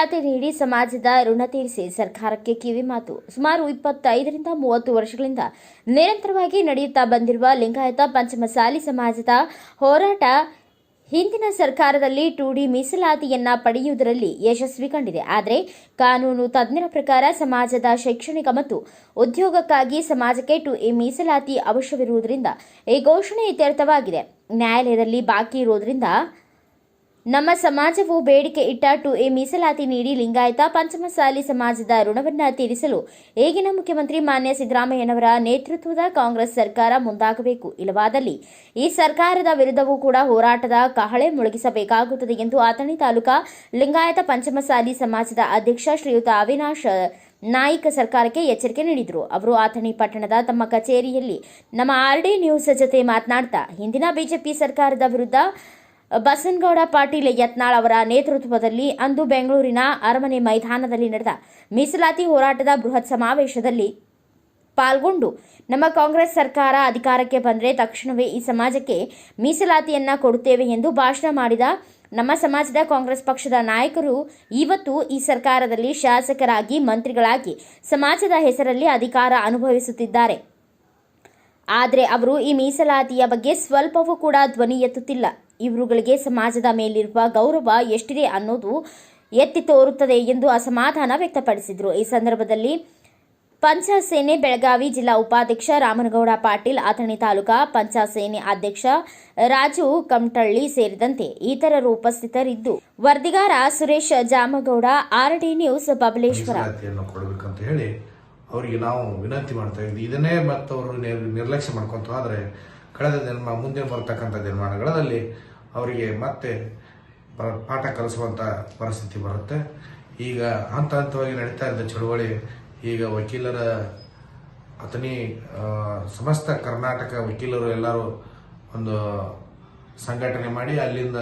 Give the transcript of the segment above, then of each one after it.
ಮೀಸಲಾತಿ ನೀಡಿ ಸಮಾಜದ ಋಣ ತೀರಿಸಿ ಸರ್ಕಾರಕ್ಕೆ ಕಿವಿ ಮಾತು. ಸುಮಾರು ಇಪ್ಪತ್ತೈದರಿಂದ ಮೂವತ್ತು ವರ್ಷಗಳಿಂದ ನಿರಂತರವಾಗಿ ನಡೆಯುತ್ತಾ ಬಂದಿರುವ ಲಿಂಗಾಯತ ಪಂಚಮಸಾಲಿ ಸಮಾಜದ ಹೋರಾಟ ಹಿಂದಿನ ಸರ್ಕಾರದಲ್ಲಿ ಟು ಡಿ ಮೀಸಲಾತಿಯನ್ನ ಪಡೆಯುವುದರಲ್ಲಿ ಯಶಸ್ವಿ ಕಂಡಿದೆ. ಆದರೆ ಕಾನೂನು ತಜ್ಞರ ಪ್ರಕಾರ ಸಮಾಜದ ಶೈಕ್ಷಣಿಕ ಮತ್ತು ಉದ್ಯೋಗಕ್ಕಾಗಿ ಸಮಾಜಕ್ಕೆ ಟು ಎ ಮೀಸಲಾತಿ ಅವಶ್ಯವಿರುವುದರಿಂದ ಈ ಘೋಷಣೆ ಇತ್ಯರ್ಥವಾಗಿದೆ. ನ್ಯಾಯಾಲಯದಲ್ಲಿ ಬಾಕಿ ಇರುವುದರಿಂದ ನಮ್ಮ ಸಮಾಜವು ಬೇಡಿಕೆ ಇಟ್ಟ ಟು ಎ ಮೀಸಲಾತಿ ನೀಡಿ ಲಿಂಗಾಯತ ಪಂಚಮಸಾಲಿ ಸಮಾಜದ ಋಣವನ್ನು ತೀರಿಸಲು ಈಗಿನ ಮುಖ್ಯಮಂತ್ರಿ ಮಾನ್ಯ ಸಿದ್ದರಾಮಯ್ಯನವರ ನೇತೃತ್ವದ ಕಾಂಗ್ರೆಸ್ ಸರ್ಕಾರ ಮುಂದಾಗಬೇಕು. ಇಲ್ಲವಾದಲ್ಲಿ ಈ ಸರ್ಕಾರದ ವಿರುದ್ಧವೂ ಕೂಡ ಹೋರಾಟದ ಕಹಳೆ ಮುಳುಗಿಸಬೇಕಾಗುತ್ತದೆ ಎಂದು ಆತಣಿ ತಾಲೂಕಾ ಲಿಂಗಾಯತ ಪಂಚಮಸಾಲಿ ಸಮಾಜದ ಅಧ್ಯಕ್ಷ ಶ್ರೀಯುತ ಅವಿನಾಶ್ ನಾಯಿಕ ಸರ್ಕಾರಕ್ಕೆ ಎಚ್ಚರಿಕೆ ನೀಡಿದರು. ಅವರು ಆತಣಿ ಪಟ್ಟಣದ ತಮ್ಮ ಕಚೇರಿಯಲ್ಲಿ ನಮ್ಮ ಆರ್ಡಿ ನ್ಯೂಸ್ ಜೊತೆ ಮಾತನಾಡ್ತಾ, ಹಿಂದಿನ ಬಿಜೆಪಿ ಸರ್ಕಾರದ ವಿರುದ್ಧ ಬಸನಗೌಡ ಪಾಟೀಲ್ ಯತ್ನಾಳ್ ಅವರ ನೇತೃತ್ವದಲ್ಲಿ ಅಂದು ಬೆಂಗಳೂರಿನ ಅರಮನೆ ಮೈದಾನದಲ್ಲಿ ನಡೆದ ಮೀಸಲಾತಿ ಹೋರಾಟದ ಬೃಹತ್ ಸಮಾವೇಶದಲ್ಲಿ ಪಾಲ್ಗೊಂಡು ನಮ್ಮ ಕಾಂಗ್ರೆಸ್ ಸರ್ಕಾರ ಅಧಿಕಾರಕ್ಕೆ ಬಂದರೆ ತಕ್ಷಣವೇ ಈ ಸಮಾಜಕ್ಕೆ ಮೀಸಲಾತಿಯನ್ನ ಕೊಡುತ್ತೇವೆ ಎಂದು ಭಾಷಣ ಮಾಡಿದ ನಮ್ಮ ಸಮಾಜದ ಕಾಂಗ್ರೆಸ್ ಪಕ್ಷದ ನಾಯಕರು ಇವತ್ತು ಈ ಸರ್ಕಾರದಲ್ಲಿ ಶಾಸಕರಾಗಿ, ಮಂತ್ರಿಗಳಾಗಿ ಸಮಾಜದ ಹೆಸರಲ್ಲಿ ಅಧಿಕಾರ ಅನುಭವಿಸುತ್ತಿದ್ದಾರೆ. ಆದರೆ ಅವರು ಈ ಮೀಸಲಾತಿಯ ಬಗ್ಗೆ ಸ್ವಲ್ಪವೂ ಕೂಡ ಧ್ವನಿ ಎತ್ತುತ್ತಿಲ್ಲ. ಇವರುಗಳಿಗೆ ಸಮಾಜದ ಮೇಲಿರುವ ಗೌರವ ಎಷ್ಟಿದೆ ಅನ್ನೋದು ಎತ್ತಿ ತೋರುತ್ತದೆ ಎಂದು ಅಸಮಾಧಾನ ವ್ಯಕ್ತಪಡಿಸಿದರು. ಈ ಸಂದರ್ಭದಲ್ಲಿ ಪಂಚಸೇನೆ ಬೆಳಗಾವಿ ಜಿಲ್ಲಾ ಉಪಾಧ್ಯಕ್ಷ ರಾಮನಗೌಡ ಪಾಟೀಲ್, ಅಥಣಿ ತಾಲೂಕಾ ಪಂಚಸೇನೆ ಅಧ್ಯಕ್ಷ ರಾಜು ಕಮಟಳ್ಳಿ ಸೇರಿದಂತೆ ಇತರರು ಉಪಸ್ಥಿತರಿದ್ದು. ವರದಿಗಾರ ಸುರೇಶ್ ಜಾಮಗೌಡ ಆರ್ಡಿ ನ್ಯೂಸ್ ಬಬಲೇಶ್ವರ. ಅವರಿಗೆ ನಾವು ವಿನಂತಿ ಮಾಡ್ತಾ ಇದ್ವಿ. ಇದನ್ನೇ ಮತ್ತವರು ನಿರ್ಲಕ್ಷ್ಯ ಮಾಡ್ಕೊಂತ. ಕಳೆದ ಮುಂದೆ ಬರ್ತಕ್ಕಂಥ ದಿನಮಾನಗಳಲ್ಲಿ ಅವರಿಗೆ ಮತ್ತೆ ಪಾಠ ಕಲಿಸುವಂಥ ಪರಿಸ್ಥಿತಿ ಬರುತ್ತೆ. ಈಗ ಹಂತ ಹಂತವಾಗಿ ನಡೀತಾ ಇದ್ದ ಚಳುವಳಿ, ಈಗ ವಕೀಲರ ಅತನಿ ಸಮಸ್ತ ಕರ್ನಾಟಕ ವಕೀಲರು ಎಲ್ಲರೂ ಒಂದು ಸಂಘಟನೆ ಮಾಡಿ ಅಲ್ಲಿಂದ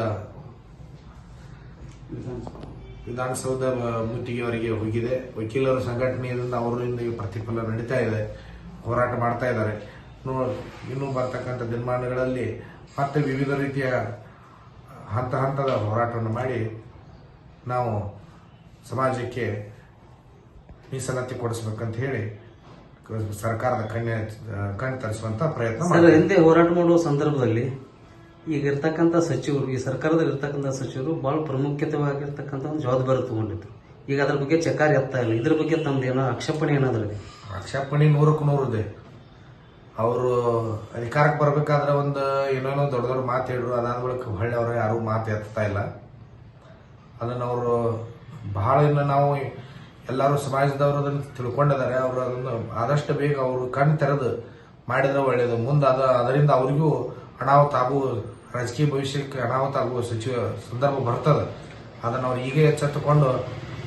ವಿಧಾನಸೌಧ ಮುತ್ತಿಗೆವರೆಗೆ ಹೋಗಿದೆ. ವಕೀಲರ ಸಂಘಟನೆಯಿಂದ ಅವರಿಂದ ಪ್ರತಿಫಲ ನಡೀತಾ ಇದೆ. ಹೋರಾಟ ಮಾಡ್ತಾ ಇದ್ದಾರೆ. ನೋ- ಇನ್ನೂ ಬರ್ತಕ್ಕಂಥ ದಿನಮಾನಗಳಲ್ಲಿ ಮತ್ತೆ ವಿವಿಧ ರೀತಿಯ ಹಂತ ಹಂತದ ಹೋರಾಟವನ್ನು ಮಾಡಿ ನಾವು ಸಮಾಜಕ್ಕೆ ಮೀಸಲಾತಿ ಕೊಡಿಸ್ಬೇಕಂತ ಹೇಳಿ ಸರ್ಕಾರದ ಕಣ್ಣೆ ಕಣ್ಣು ತರಿಸುವಂತ ಪ್ರಯತ್ನ ಸರ್. ಹಿಂದೆ ಹೋರಾಟ ಮಾಡುವ ಸಂದರ್ಭದಲ್ಲಿ ಈಗ ಇರ್ತಕ್ಕಂಥ ಸಚಿವರು ಈ ಸರ್ಕಾರದಲ್ಲಿ ಇರ್ತಕ್ಕಂಥ ಸಚಿವರು ಬಹಳ ಪ್ರಾಮುಖ್ಯತೆವಾಗಿರ್ತಕ್ಕಂಥ ಒಂದು ಜವಾಬ್ದಾರಿ ತಗೊಂಡಿದ್ರು. ಈಗ ಅದ್ರ ಬಗ್ಗೆ ಚಕಾರ ಎತ್ತಾ ಇಲ್ಲ. ಇದ್ರ ಬಗ್ಗೆ ತಮ್ದು ಏನೋ ಆಕ್ಷೇಪಣೆ ಏನಾದ್ರೂ ಆಕ್ಷೇಪಣೆ ನೂರಕ್ಕೆ ನೂರು ಇದೆ ಅವರು ಅಧಿಕಾರಕ್ಕೆ ಬರಬೇಕಾದ್ರೆ ಒಂದು ಏನೇನೋ ದೊಡ್ಡ ದೊಡ್ಡ ಮಾತು ಹೇಳಿದ್ರು ಅದಾದ ಬಳಿಕ ಹೊಳ್ಳಿ ಅವರು ಯಾರು ಮಾತು ಎತ್ತಾ ಇಲ್ಲ. ಅದನ್ನು ಅವರು ಬಹಳ ಇನ್ನು ನಾವು ಎಲ್ಲರೂ ಸಮಾಜದವರು ಅದನ್ನು ತಿಳ್ಕೊಂಡಿದ್ದಾರೆ. ಅವರು ಅದನ್ನು ಆದಷ್ಟು ಬೇಗ ಅವರು ಕಣ್ಣು ತೆರೆದು ಮಾಡಿದ್ರೆ ಒಳ್ಳೆಯದು ಮುಂದೆ ಅದು, ಅದರಿಂದ ಅವರಿಗೂ ಅನಾಹುತ ಆಗುವ ರಾಜಕೀಯ ಭವಿಷ್ಯಕ್ಕೆ ಅನಾಹುತ ಆಗುವ ಸಚಿವ ಸಂದರ್ಭ ಬರ್ತದೆ. ಅದನ್ನು ಅವ್ರು ಈಗ ಎಚ್ಚೆತ್ತುಕೊಂಡು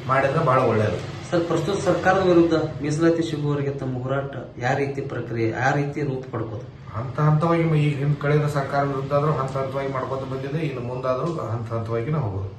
ಮಾಡಿದರೆ ಭಾಳ ಒಳ್ಳೆಯದು ಸರ್, ಪ್ರಸ್ತುತ ಸರ್ಕಾರದ ವಿರುದ್ಧ ಮೀಸಲಾತಿ ಸಿಗುವವರಿಗೆ ತಮ್ಮ ಹೋರಾಟ ಯಾವ ರೀತಿ ಪ್ರಕ್ರಿಯೆ ಯಾವ ರೀತಿ ರೂಪ ಪಡ್ಕೋದು ಹಂತ ಹಂತವಾಗಿ ಈಗ ಹಿಂದ್ ಕಳೆದ ಸರ್ಕಾರ ವಿರುದ್ಧ ಆದರೂ ಹಂತ ಹಂತವಾಗಿ ಮಾಡ್ಕೊತ ಬಂದಿದೆ, ಇನ್ನು ಮುಂದಾದರೂ ಹಂತ ಹಂತವಾಗಿ ನಾವು ಹೋಗೋದು